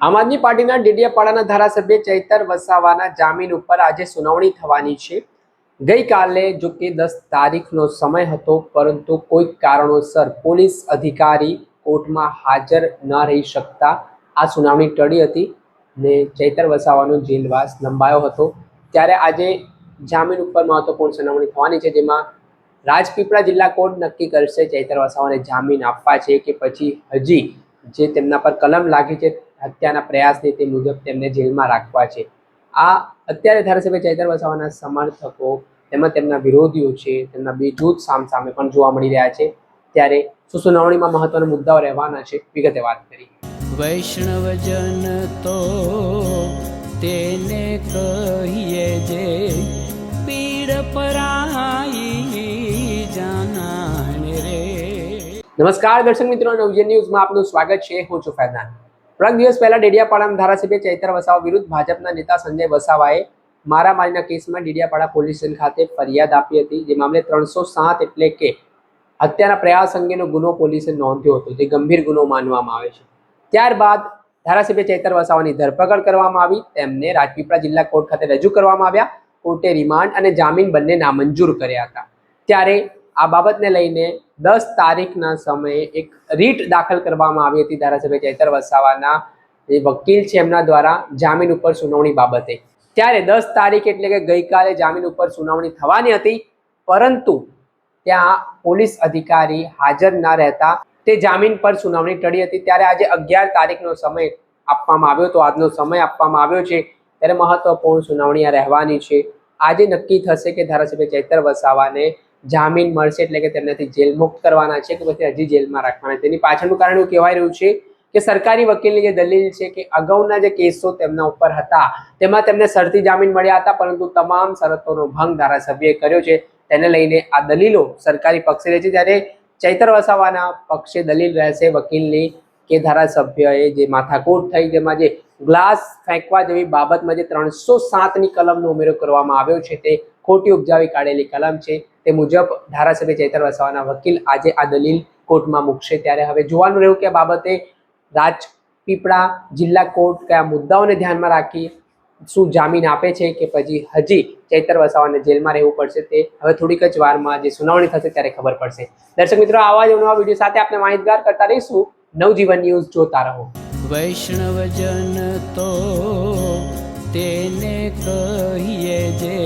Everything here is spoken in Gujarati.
આમ આદમી પાર્ટીના ડેડિયાપાડાના ધારાસભ્ય ચૈતર વસાવાના જામીન ઉપર આજે સુનાવણી થવાની છે. ગઈકાલે, જો કે દસ તારીખનો સમય હતો, પરંતુ કોઈક કારણોસર પોલીસ અધિકારી કોર્ટમાં હાજર ન રહી શકતા આ સુનાવણી ટળી હતી ને ચૈતર વસાવાનો જેલવાસ લંબાયો હતો. ત્યારે આજે જામીન ઉપર મહત્વપૂર્ણ સુનાવણી થવાની છે, જેમાં રાજપીપળા જિલ્લા કોર્ટ નક્કી કરશે ચૈતર વસાવાને જામીન આપવા છે કે પછી હજી જે તેમના પર કલમ લાગી છે હત્યાના પ્રયાસની તે મુજબ તેમને જેલમાં રાખવા છે. આ અત્યારે ધારાસભ્ય ચૈતર વસાવાના સમર્થકો તેમજ તેમના વિરોધીઓ છે તેમના બે જૂથ સામસામે પણ જોવા મળી રહ્યા છે. ત્યારે શું સુનાવણીમાં મહત્વના મુદ્દાઓ રહેવાના છે. વિગતે વાત કરી વૈષ્ણવજન તો તેને કહીએ જે પીડ પરાઈ જાનાને રે. નમસ્કાર દર્શક મિત્રો નવજન ન્યૂઝમાં આપનું સ્વાગત છે. હું છું ફૈઝાન. થોડાક દિવસ પહેલા ડેડિયાપાડામાં ધારાસભ્ય ચૈતર વસાવા વિરુદ્ધ ભાજપના નેતા સંજય વસાવાએ મારામારીના કેસમાં ડેડિયાપાડા પોલીસ સ્ટેશન ખાતે ફરિયાદ આપી હતી. જે મામલે ત્રણસો સાત એટલે કે હત્યાના પ્રયાસ અંગેનો ગુનો પોલીસે નોંધ્યો હતો. જે ગંભીર ગુનો માનવામાં આવે છે. ત્યારબાદ ધારાસભ્ય ચૈતર વસાવાની ધરપકડ કરવામાં આવી. તેમને રાજપીપળા જિલ્લા કોર્ટ ખાતે રજૂ કરવામાં આવ્યા. કોર્ટે રિમાન્ડ અને જામીન બંને નામંજૂર કર્યા હતા. ત્યારે આ બાબતને લઈને દસ તારીખના સમયે એક રીટ દાખલ કરવામાં આવી હતી ધારાસભ્ય ચૈતર વસાવાના. જે વકીલ છે એમના દ્વારા જામીન ઉપર સુનાવણી બાબતે. ત્યારે દસ તારીખ એટલે કે ગઈકાલે જામીન ઉપર સુનાવણી થવાની હતી, પરંતુ ત્યાં પોલીસ અધિકારી હાજર ના રહેતા તે જામીન પર સુનાવણી ટળી હતી. ત્યારે આજે અગિયાર તારીખનો સમય આપવામાં આવ્યો તો આજનો સમય આપવામાં આવ્યો છે. ત્યારે મહત્વપૂર્ણ સુનાવણી આ રહેવાની છે. આજે નક્કી થશે કે ધારાસભ્ય ચૈતર વસાવાને જામીન મળશે એટલે કે તેમનાથી જેલ મુક્ત કરવાના છે કે પછી હજી જેલમાં રાખવાના છે. તેની પાછળનું કારણ એવું કહેવાય રહ્યું છે કે સરકારી વકીલની જે દલીલ છે કે અગાઉના જે કેસો તેમના ઉપર હતા, તેમાં તેમને શરતી જામીન મળ્યા હતા, પરંતુ તમામ શરતોનો ભંગ ધારાસભ્યએ કર્યો છે. તેને લઈને આ દલીલો સરકારી પક્ષે રહે છે. ત્યારે ચૈતર વસાવાના પક્ષે દલીલ રહેશે, વકીલની કે ધારાસભ્યએ જે માથાકૂટ થઈ, જેમાં જે ગ્લાસ ફેંકવા જેવી બાબતમાં જે ત્રણસો સાતની કલમનો ઉમેરો કરવામાં આવ્યો છે, તે ખોટી ઉપજાવી કાઢેલી કલમ છે, તે મુજબ ધારાસભ્ય ચૈતર વસાવાના વકીલ આજે આ દલીલ કોર્ટમાં મૂકશે. ત્યારે હવે જોવાનું રહ્યું કે બાબતે રાજપીપળા જિલ્લા કોર્ટ કયા મુદ્દાઓને ધ્યાનમાં રાખી, શું જામીન આપે છે કે પછી હજી ચૈતર વસાવાને જેલમાં રહેવું પડશે તે હવે થોડીક જ વારમાં જે સુનાવણી થશે ત્યારે ખબર પડશે. દર્શક મિત્રો, આવા જ નવા વીડિયો સાથે આપણે માહિતગાર કરતા રહીશું. નવજીવન ન્યૂઝ, જોતા રહો. વૈષ્ણવજન તો તેને કહીએ જે